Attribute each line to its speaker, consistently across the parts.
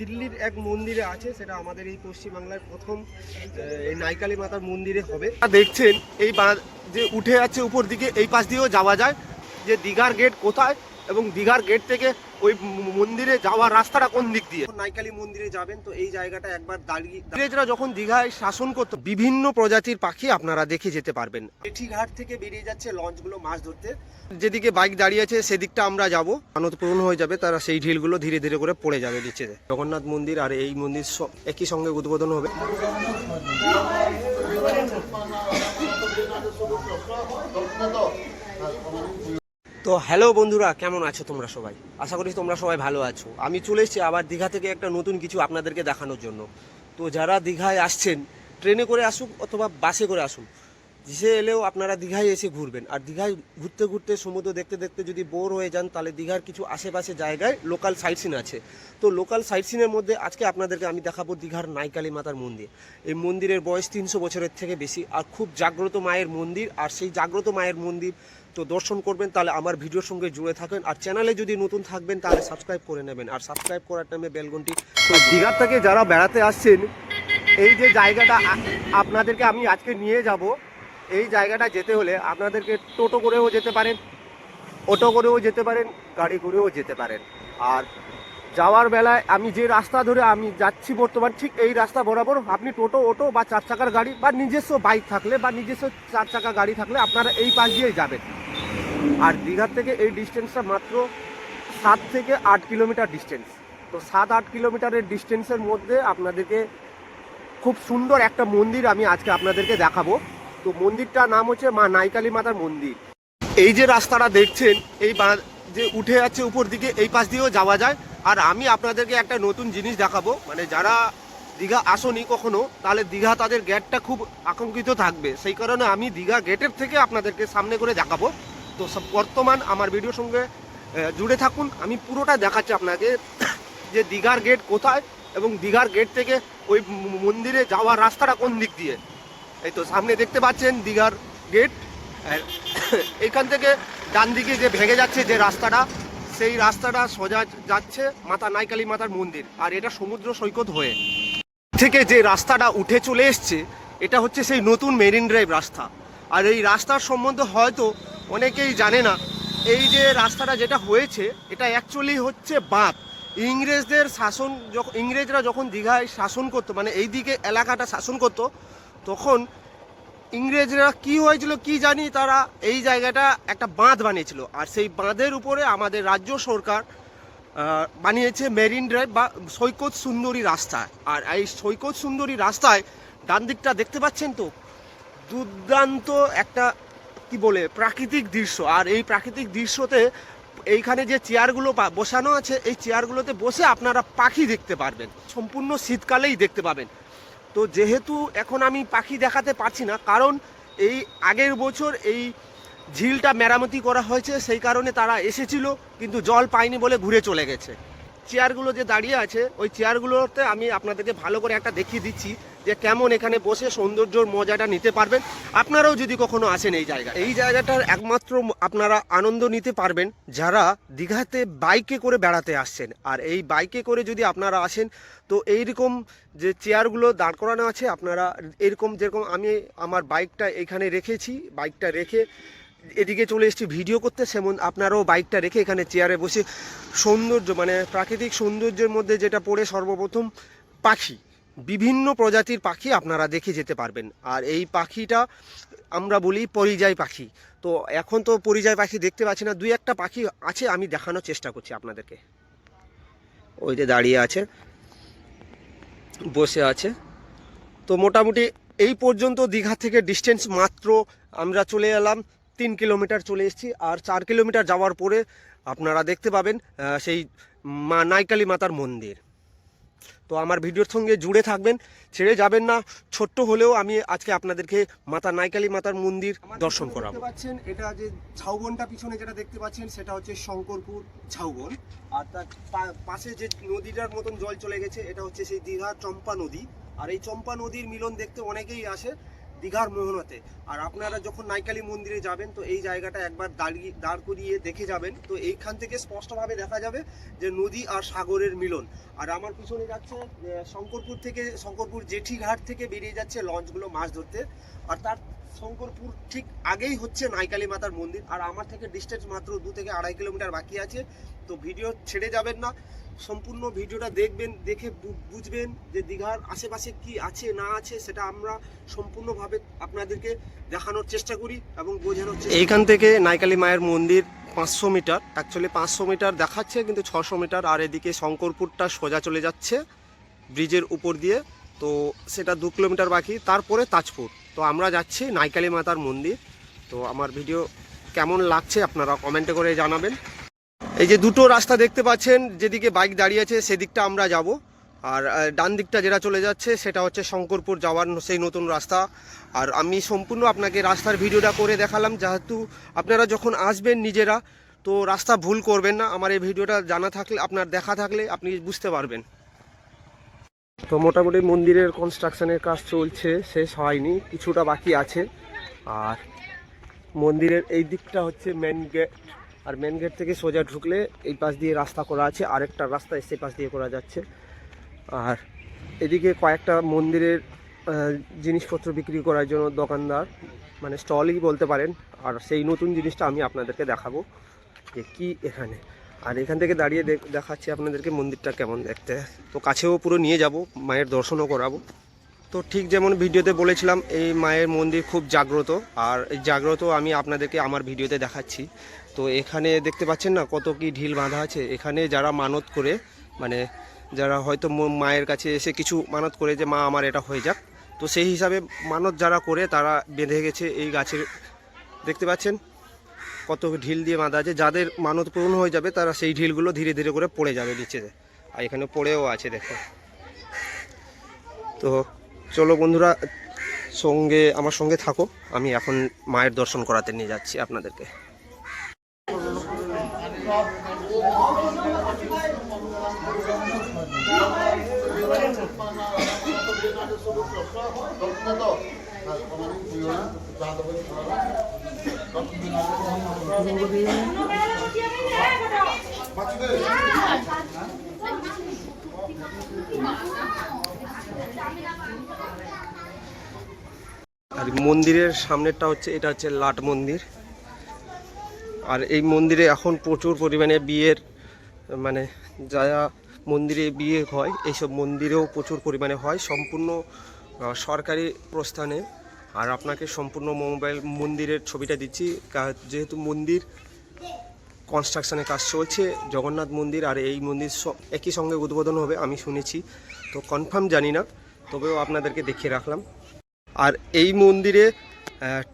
Speaker 1: দিল্লির এক মন্দিরে আছে, সেটা আমাদের এই পশ্চিমবাংলার প্রথম এই নাইকালি মাতার মন্দিরে হবে। দেখছেন, এই যে উঠে আছে উপর দিকে, এই পাশ দিয়েও যাওয়া যায়, যে দীঘার গেট কোথায় এবং দীঘার গেট থেকে ওই মন্দিরে যাওয়ার রাস্তাটা কোন দিক দিয়ে? নাইকালি মন্দিরে যাবেন তো এই জায়গাটা একবার দাঁড়িয়ে ইংরেজরা যখন দীঘায় শাসন করতো বিভিন্ন প্রজাতির পাখি আপনারা দেখে যেতে পারবেন। ঘাট থেকে বেরিয়ে যাচ্ছে লঞ্চগুলো মাছ ধরতে। যেদিকে বাইক দাঁড়িয়ে আছে সেদিকটা আমরা যাব। মানত পূরণ হয়ে যাবে তারা সেই ঢিলগুলো ধীরে ধীরে করে পড়ে যাবে নিচে। জগন্নাথ মন্দির আর এই মন্দির একই সঙ্গে উদ্বোধন হবে। তো হ্যালো বন্ধুরা, কেমন আছো তোমরা সবাই? আশা করি তোমরা সবাই ভালো আছো। আমি চলে এসেছি আবার দীঘা থেকে একটা নতুন কিছু আপনাদেরকে দেখানোর জন্য। তো যারা দীঘায় আসছেন, ট্রেনে করে আসুক অথবা বাসে করে আসুন যে এলেও আপনারা দীঘায় এসে ঘুরবেন। আর দীঘায় ঘুরতে ঘুরতে সমুদ্র দেখতে দেখতে যদি বোর হয়ে যান, তাহলে দীঘার কিছু আশেপাশে জায়গায় লোকাল সাইট সিন আছে। তো লোকাল সাইট সিনের মধ্যে আজকে আপনাদেরকে আমি দেখাবো দীঘার নাইকালী মাতার মন্দির। এই মন্দিরের বয়স তিনশো বছরের থেকে বেশি। আর খুব জাগ্রত মায়ের মন্দির। আর সেই জাগ্রত মায়ের মন্দির তো দর্শন করবেন, তাহলে আমার ভিডিওর সঙ্গে জুড়ে থাকবেন আর চ্যানেলে যদি নতুন থাকবেন, তাহলে সাবস্ক্রাইব করে নেবেন। আর সাবস্ক্রাইব করার টাইমে বেলঘন্টি তো দীঘার থেকে যারা বেড়াতে আসছেন, এই যে জায়গাটা আপনাদেরকে আমি আজকে নিয়ে যাব। এই জায়গাটা যেতে হলে আপনাদেরকে টোটো করেও যেতে পারেন, অটো করেও যেতে পারেন, গাড়ি করেও যেতে পারেন। আর যাওয়ার বেলায় আমি যে রাস্তা ধরে আমি যাচ্ছি বর্তমান, ঠিক এই রাস্তা বরাবর আপনি টোটো, অটো বা চার চাকার গাড়ি বা নিজস্ব বাইক থাকলে বা নিজস্ব চার চাকা গাড়ি থাকলে আপনারা এই পাশ দিয়েই যাবেন। আর দীঘার থেকে এই ডিস্টেন্সটা মাত্র সাত থেকে আট কিলোমিটার ডিস্টেন্স তো সাত, আট কিলোমিটারের ডিস্টেন্সের মধ্যে আপনাদেরকে খুব সুন্দর একটা মন্দির আমি আজকে আপনাদেরকে দেখাবো। তো মন্দিরটার নাম হচ্ছে মা নাইকালী মাতার মন্দির। এই যে রাস্তাটা দেখছেন, এই যে উঠে যাচ্ছে উপর দিকে, এই পাশ দিয়েও যাওয়া যায়। আর আমি আপনাদেরকে একটা নতুন জিনিস দেখাবো মানে যারা দীঘা আসনি কখনো, তাহলে দীঘা তাদের গেটটা খুব আকাঙ্ক্ষিত থাকবে। সেই কারণে আমি দীঘা গেটের থেকে আপনাদেরকে সামনে করে দেখাবো। তো বর্তমান আমার ভিডিওর সঙ্গে জুড়ে থাকুন। আমি পুরোটা দেখাচ্ছি আপনাকে যে দীঘার গেট কোথায় এবং দীঘার গেট থেকে ওই মন্দিরে যাওয়ার রাস্তাটা কোন দিক দিয়ে। এই তো সামনে দেখতে পাচ্ছেন দীঘার গেট এখান থেকে ডান দিকে যে ভেঙে যাচ্ছে যে রাস্তাটা, সেই রাস্তাটা সোজা যাচ্ছে মাতা নাইকালী মাতার মন্দির। আর এটা সমুদ্র সৈকত হয়ে। থেকে যে রাস্তাটা উঠে চলে এসছে, এটা হচ্ছে সেই নতুন মেরিন ড্রাইভ রাস্তা। আর এই রাস্তার সম্বন্ধে হয়তো অনেকেই জানে না, এই যে রাস্তাটা যেটা হয়েছে, এটা অ্যাকচুয়ালি হচ্ছে বাঁধ। ইংরেজদের শাসন যখন ইংরেজরা যখন দীঘায় শাসন করতো মানে এই দিকে এলাকাটা শাসন করতো, তখন ইংরেজরা কি হয়েছিল কি জানি তারা এই জায়গাটা একটা বাঁধ বানিয়েছিল। আর সেই বাঁধের উপরে আমাদের রাজ্য সরকার বানিয়েছে মেরিন ড্রাইভ বা সৈকত সুন্দরী রাস্তা। আর এই সৈকত সুন্দরী রাস্তায় ডান দিকটা দেখতে পাচ্ছেন তো? দুর্দান্ত একটা কি বলে, প্রাকৃতিক দৃশ্য। আর এই প্রাকৃতিক দৃশ্যতে এইখানে যে চেয়ারগুলো বসানো আছে, এই চেয়ারগুলোতে বসে আপনারা পাখি দেখতে পারবেন। সম্পূর্ণ শীতকালেই দেখতে পাবেন। তো যেহেতু এখন আমি পাখি দেখাতে পারছি না, কারণ এই আগের বছর এই ঝিলটা মেরামতি করা হয়েছে, সেই কারণে তারা এসেছিল, কিন্তু জল পায়নি বলে ঘুরে চলে গেছে। চেয়ারগুলো যে দাঁড়িয়ে আছে, ওই চেয়ারগুলোতে আমি আপনাদেরকে ভালো করে একটা দেখিয়ে দিচ্ছি। যে কেমন এখানে বসে সৌন্দর্যর মজাটা নিতে পারবেন। আপনারাও যদি কখনো আসেন এই জায়গা এই জায়গাটার একমাত্র আপনারা আনন্দ নিতে পারবেন যারা দীঘাতে বাইকে করে বেড়াতে আসছেন। আর এই বাইকে করে যদি আপনারা আসেন, তো এইরকম যে চেয়ারগুলো দাঁড় করানো আছে, আপনারা এরকম যেরকম আমি আমার বাইকটা এখানে রেখেছি, বাইকটা রেখে এদিকে চলে এসেছি, ভিডিও করতে সেমন আপনারাও বাইকটা রেখে এখানে চেয়ারে বসে সৌন্দর্য মানে প্রাকৃতিক সৌন্দর্যের মধ্যে যেটা পড়ে সর্বপ্রথম পাখি। বিভিন্ন প্রজাতির পাখি আপনারা দেখে যেতে পারবেন। আর এই পাখিটা আমরা বলি পরিযায়ী পাখি। তো এখন তো পরিযায়ী পাখি দেখতে পাচ্ছি না। দুই একটা পাখি আছে, আমি দেখানোর চেষ্টা করছি আপনাদেরকে। ওই যে দাঁড়িয়ে আছে, বসে আছে। তো মোটামুটি এই পর্যন্ত দীঘা থেকে ডিস্টেন্স মাত্র আমরা চলে এলাম, তিন কিলোমিটার চলে এসেছি। আর চার কিলোমিটার যাওয়ার পরে আপনারা দেখতে পাবেন সেই মা নাইকালী মাতার মন্দির। তো আমার ভিডিওর সঙ্গে জুড়ে থাকবেন ছেড়ে যাবেন না। ছোট্ট হলেও আমি আজকে আপনাদেরকে মাতা নাইকালী মাতার মন্দির দর্শন করাবো। পাচ্ছেন এটা যে ঝাউবনটা পিছনে যেটা দেখতে পাচ্ছেন সেটা হচ্ছে শঙ্করপুর ঝাউবন। আর তার পাশে যে নদীটার মতন জল চলে গেছে এটা হচ্ছে সেই দীঘা চম্পা নদী। আর এই চম্পা নদীর মিলন দেখতে অনেকেই আসে। দীঘার মোহনাতে। আর আপনারা যখন নাইকালি মন্দিরে যাবেন, তো এই জায়গাটা একবার দাঁড়িয়ে দাঁড় করিয়ে দেখে যাবেন। তো এইখান থেকে স্পষ্টভাবে দেখা যাবে যে নদী আর সাগরের মিলন। আর আমার পিছনে যাচ্ছে শঙ্করপুর থেকে, শঙ্করপুর জেঠি ঘাট থেকে বেরিয়ে যাচ্ছে লঞ্চগুলো মাছ ধরতে। আর তার শঙ্করপুর ঠিক আগেই হচ্ছে নাইকালি মাতার মন্দির। আর আমার থেকে ডিস্টেন্স মাত্র দু থেকে আড়াই কিলোমিটার বাকি আছে। তো ভিডিও ছেড়ে যাবেন না। সম্পূর্ণ ভিডিওটা দেখবেন দেখে বুঝবেন যে দীঘার আশেপাশে কি আছে না আছে সেটা আমরা সম্পূর্ণভাবে আপনাদেরকে দেখানোর চেষ্টা করি এবং বোঝানোর চেষ্টা এইখান থেকে নাইকালি মায়ের মন্দির পাঁচশো মিটার অ্যাকচুয়ালি পাঁচশো মিটার দেখাচ্ছে কিন্তু ছশো মিটার আর এদিকে শঙ্করপুরটা সোজা চলে যাচ্ছে ব্রিজের উপর দিয়ে তো সেটা দু কিলোমিটার বাকি। তারপরে তাজপুর। তো আমরা যাচ্ছি নাইকালি মাতার মন্দির। তো আমার ভিডিও কেমন লাগছে আপনারা কমেন্টে করে জানাবেন। এই যে দুটো রাস্তা দেখতে পাচ্ছেন, যেদিকে বাইক দাঁড়িয়ে আছে সেদিকটা আমরা যাব। আর ডান দিকটা যেটা চলে যাচ্ছে সেটা হচ্ছে শঙ্করপুর যাওয়ার সেই নতুন রাস্তা। আর আমি সম্পূর্ণ আপনাকে রাস্তার ভিডিওটা করে দেখালাম, যেহেতু আপনারা যখন আসবেন নিজেরা, তো রাস্তা ভুল করবেন না। আমার এই ভিডিওটা জানা থাকলে, আপনার দেখা থাকলে আপনি বুঝতে পারবেন। তো মোটামুটি মন্দিরের কনস্ট্রাকশনের কাজ চলছে, শেষ হয়নি, কিছুটা বাকি আছে। আর মন্দিরের এই দিকটা হচ্ছে মেন গেট আর মেন গেট থেকে সোজা ঢুকলে এই পাশ দিয়ে রাস্তা করা আছে, আরেকটা রাস্তা এসে পাশ দিয়ে করা যাচ্ছে। আর এদিকে কয়েকটা মন্দিরের জিনিসপত্র বিক্রি করার জন্য দোকানদার মানে স্টলই বলতে পারেন। আর সেই নতুন জিনিসটা আমি আপনাদেরকে দেখাবো যে কি এখানে। আর এখান থেকে দাঁড়িয়ে দেখ- দেখাচ্ছি আপনাদেরকে মন্দিরটা কেমন দেখতে। তো কাছেও পুরো নিয়ে যাব, মায়ের দর্শনও করাবো। তো ঠিক যেমন ভিডিওতে বলেছিলাম, এই মায়ের মন্দির খুব জাগ্রত। আর এই জাগ্রত আমি আপনাদেরকে আমার ভিডিওতে দেখাচ্ছি। তো এখানে দেখতে পাচ্ছেন না কত কি ঢিল বাঁধা আছে? এখানে যারা মানত করে মানে যারা হয়তো মায়ের কাছে এসে কিছু মানত করে যে, মা, আমার এটা হয়ে যাক। তো সেই হিসাবে মানত যারা করে, তারা বেঁধে গেছে এই গাছের। দেখতে পাচ্ছেন কত ঢিল দিয়ে বাঁধা আছে। যাদের মানত পূরণ হয়ে যাবে, তারা সেই ঢিলগুলো ধীরে ধীরে করে পড়ে যাবে নিচে। আর এখানে পড়েও আছে, দেখো। তো চলো বন্ধুরা সঙ্গে আমার সঙ্গে থাকো। আমি এখন মায়ের দর্শন করাতে নিয়ে যাচ্ছি আপনাদেরকে। আর মন্দিরের সামনেরটা হচ্ছে, এটা হচ্ছে লাট মন্দির। আর এই মন্দিরে এখন প্রচুর পরিমাণে বিয়ের মানে যারা মন্দিরে বিয়ে হয়, এইসব মন্দিরেও প্রচুর পরিমাণে হয়, সম্পূর্ণ সরকারি প্রস্থানে। আর আপনাকে সম্পূর্ণ মোবাইল মন্দিরের ছবিটা দিচ্ছি যেহেতু মন্দির কনস্ট্রাকশনের কাজ চলছে, জগন্নাথ মন্দির আর এই মন্দির একই সঙ্গে উদ্বোধন হবে, আমি শুনেছি। তো কনফার্ম জানি না তবেও আপনাদেরকে দেখিয়ে রাখলাম। আর এই মন্দিরে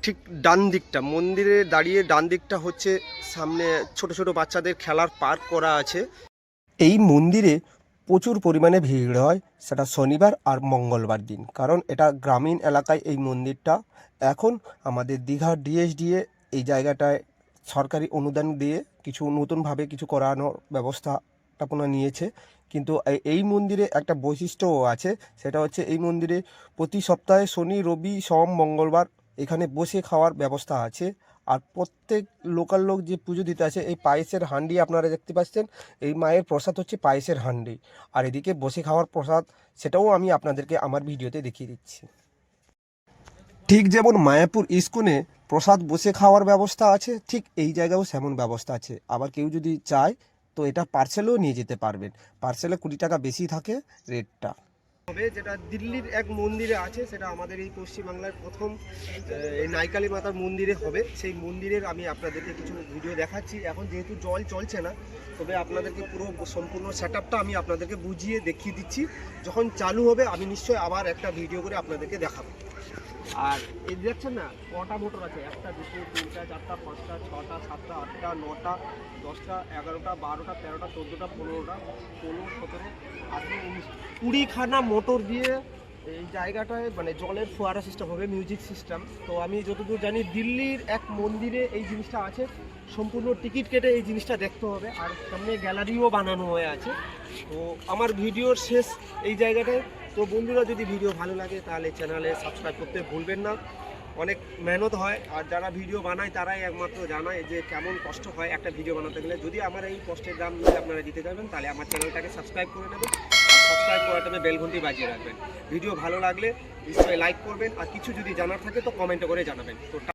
Speaker 1: ঠিক ডান দিকটা, মন্দিরে দাঁড়িয়ে ডান দিকটা হচ্ছে সামনে ছোট ছোট বাচ্চাদের খেলার পার্ক করা আছে। এই মন্দিরে প্রচুর পরিমাণে ভিড় হয়, সেটা শনিবার আর মঙ্গলবার দিন, কারণ এটা গ্রামীণ এলাকায় এই মন্দিরটা। এখন আমাদের দীঘার ডিএসডিএ এই জায়গাটায় সরকারি অনুদান দিয়ে কিছু নতুনভাবে কিছু করানোর ব্যবস্থাপনা নিয়েছে। কিন্তু এই- মন্দিরে একটা বৈশিষ্ট্যও আছে, সেটা হচ্ছে এই মন্দিরে প্রতি সপ্তাহে শনি, রবি, সোম, মঙ্গলবার এখানে বসে খাওয়ার ব্যবস্থা আছে। আর প্রত্যেক লোকাল লোক যে পুজো দিতে আছে এই পায়েসের হান্ডি আপনারা দেখতে পাচ্ছেন, এই মায়ের প্রসাদ হচ্ছে পায়েসের হান্ডি। আর এদিকে বসে খাওয়ার প্রসাদ, সেটাও আমি আপনাদেরকে আমার ভিডিওতে দেখিয়ে দিচ্ছি। ঠিক যেমন মায়াপুর ইস্কনে প্রসাদ বসে খাওয়ার ব্যবস্থা আছে, ঠিক এই জায়গায়ও সেমন ব্যবস্থা আছে। আবার কেউ যদি চায় তো এটা পার্সেলও নিয়ে যেতে পারবেন। পার্সেলে কুড়ি টাকা বেশি থাকে রেটটা হবে যেটা দিল্লির এক মন্দিরে আছে, সেটা আমাদের এই পশ্চিমবাংলার প্রথম এই নাইকালি মাতার মন্দিরে হবে। সেই মন্দিরের আমি আপনাদেরকে কিছু ভিডিও দেখাচ্ছি। এখন যেহেতু জল চলছে না, তবে আপনাদেরকে পুরো সম্পূর্ণ সেট আমি আপনাদেরকে বুঝিয়ে দেখিয়ে দিচ্ছি। যখন চালু হবে, আমি নিশ্চয়ই আবার একটা ভিডিও করে আপনাদেরকে দেখাবো। আর এই দেখছেন না, কটা মোটর আছে? একটা, দুটো, তিনটা, চারটা, পাঁচটা, ছটা, সাতটা, আটটা, নটা, দশটা, এগারোটা, বারোটা, তেরোটা, চোদ্দোটা, পনেরোটা, ষোলো, সতেরো, আঠেরো, উনিশ। কুড়িখানা মোটর দিয়ে এই জায়গাটায় মানে জলের ফোয়ারা সিস্টেম হবে মিউজিক সিস্টেম তো আমি যতদূর জানি, দিল্লির এক মন্দিরে এই জিনিসটা আছে। সম্পূর্ণ টিকিট কেটে এই জিনিসটা দেখতে হবে। আর সামনে গ্যালারিও বানানো হয়ে আছে। তো আমার ভিডিওর শেষ এই জায়গাটায় তো বন্ধুরা, যদি ভিডিও ভালো লাগে, তাহলে চ্যানেলে সাবস্ক্রাইব করতে ভুলবেন না। অনেক মেহনত হয়, আর যারা ভিডিও বানায়, তারাই একমাত্র জানায় যে কেমন কষ্ট হয় একটা ভিডিও বানাতে গেলে। যদি আমার এই কষ্টের দাম যদি আপনারা দিতে যাবেন, তাহলে আমার চ্যানেলটাকে সাবস্ক্রাইব করে নেবেন, আর সাবস্ক্রাইব করার তবে বেল ঘন্টি বাজিয়ে রাখবেন। ভিডিও ভালো লাগলে নিশ্চয়ই লাইক করবেন, আর কিছু যদি জানার থাকে, তো কমেন্ট করে জানাবেন। তো